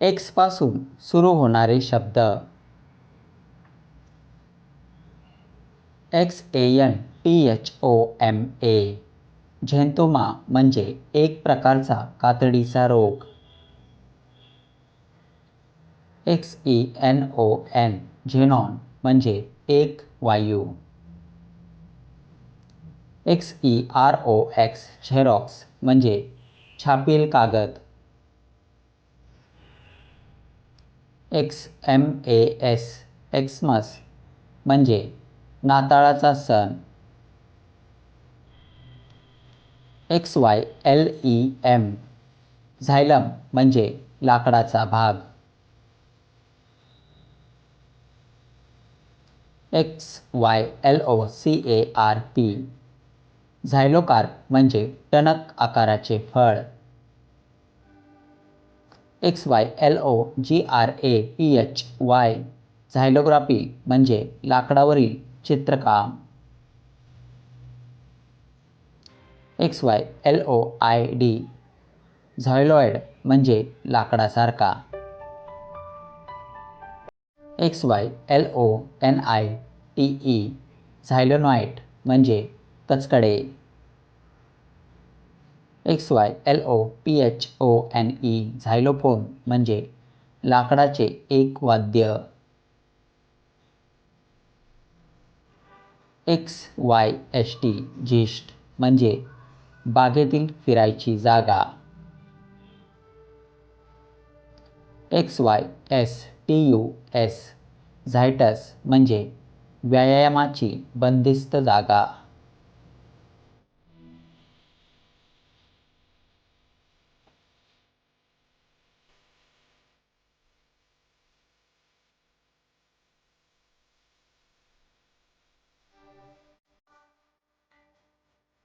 एक्सपासून सुरू होणारे शब्द. X A N T H O M A xanthoma म्हणजे एक प्रकारचा कातडीचा रोग. X E N O N xenon म्हणजे एक वायू. X E R O X xerox म्हणजे छापील कागद. X M A S Xmas म्हणजे नाताळाचा सण. X Y L E M xylem म्हणजे लाकडाचा भाग. X Y L O C A R P xylocarp म्हणजे टणक आकाराचे फळ. X Y L O G R A E H Y xylography म्हणजे लाकडावरील चित्रकाम. X Y L O I D xyloid म्हणजे लाकडासारखा. X Y L O N I T E xylonite म्हणजे कचकडे. X Y L O P H O N E xylophone म्हणजे लाकडाचे एक वाद्य. X Y S T xyst म्हणजे बागेतील फिरायची जागा. X Y S T U S xystus म्हणजे व्यायामाची बंदिस्त जागा.